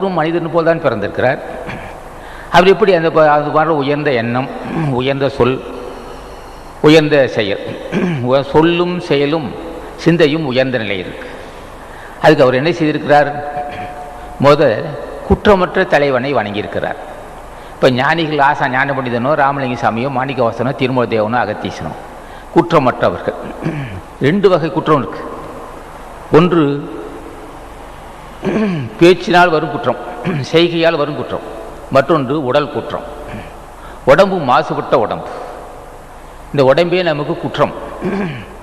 ஒரு மனிதன் போல் தான் பிறந்திருக்கிறார். அவர் எப்படி அந்த அது வர உயர்ந்த எண்ணம் உயர்ந்த சொல் உயர்ந்த செயல். சொல்லும் செயலும் சிந்தையும் உயர்ந்த நிலையில் இருக்கு. அதுக்கு அவர் என்ன செய்திருக்கிறார்? முத குற்றமற்ற தலைவனை வணங்கியிருக்கிறார். இப்போ ஞானிகள் ஆசா ஞான பண்டிதனோ ராமலிங்க சாமியோ மாணிக்கவாசனோ திருமல தேவனோ அகத்தீசனோ குற்றமற்றவர்கள். ரெண்டு வகை குற்றம் இருக்கு. ஒன்று பேச்சினால் வரும் குற்றம் செய்கையால் வரும் குற்றம் மற்றொன்று உடல் குற்றம். உடம்பு மாசுபட்ட உடம்பு. இந்த உடம்பே நமக்கு குற்றம்.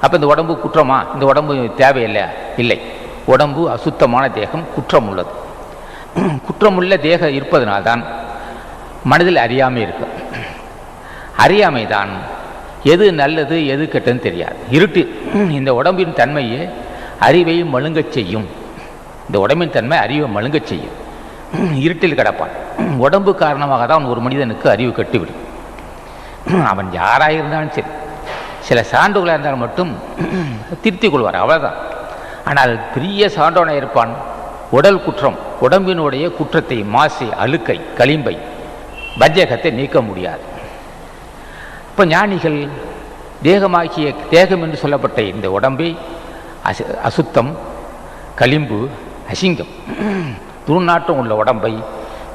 அப்போ இந்த உடம்பு குற்றமா? இந்த உடம்பு தேவையில்லை இல்லை. உடம்பு அசுத்தமான தேகம் குற்றம் உள்ளது குற்றமுள்ள தேகம் இருப்பதனால்தான் மனதில் அறியாமை இருக்கு. அறியாமை தான் எது நல்லது எது கெட்டதுன்னு தெரியாது. இருட்டு இந்த உடம்பின் தன்மையே அறிவையும் மழுங்கச் செய்யும். இந்த உடம்பின் தன்மை அறிவை மழுங்கச் செய்யும். இருட்டில் கிடப்பான். உடம்பு காரணமாக தான் ஒரு மனிதனுக்கு அறிவு கட்டிவிடும். அவன் யாராக இருந்தாலும் சரி சில சான்றுகளாக இருந்தாலும் மட்டும் திருத்திக் கொள்வார் அவ்வளோதான் ஆனால் பெரிய சான்றோனாக இருப்பான். உடல் குற்றம் உடம்பினுடைய குற்றத்தை மாசை அழுக்கை களிம்பை வஞ்சகத்தை நீக்க முடியாது. இப்போ ஞானிகள் தேகமாகிய தேகம் என்று சொல்லப்பட்ட இந்த உடம்பை அசு அசுத்தம் களிம்பு அசிங்கம். துர்நாற்றம் உள்ள உடம்பை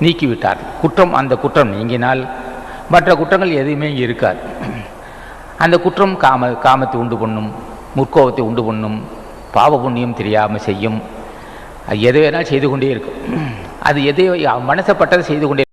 நீக்கிவிட்டார்கள் குற்றம் அந்த குற்றம் நீங்கினால் மற்ற குற்றங்கள் எதுவுமே இங்கே இருக்காது. அந்த குற்றம் காம காமத்தை உண்டு பண்ணும் முற்கோபத்தை உண்டு பண்ணும் பாவ புண்ணியம் தெரியாமல் செய்யும். அது எது வேணாலும் செய்து கொண்டே இருக்கும். அது எதை மனசப்பட்டதை செய்து கொண்டே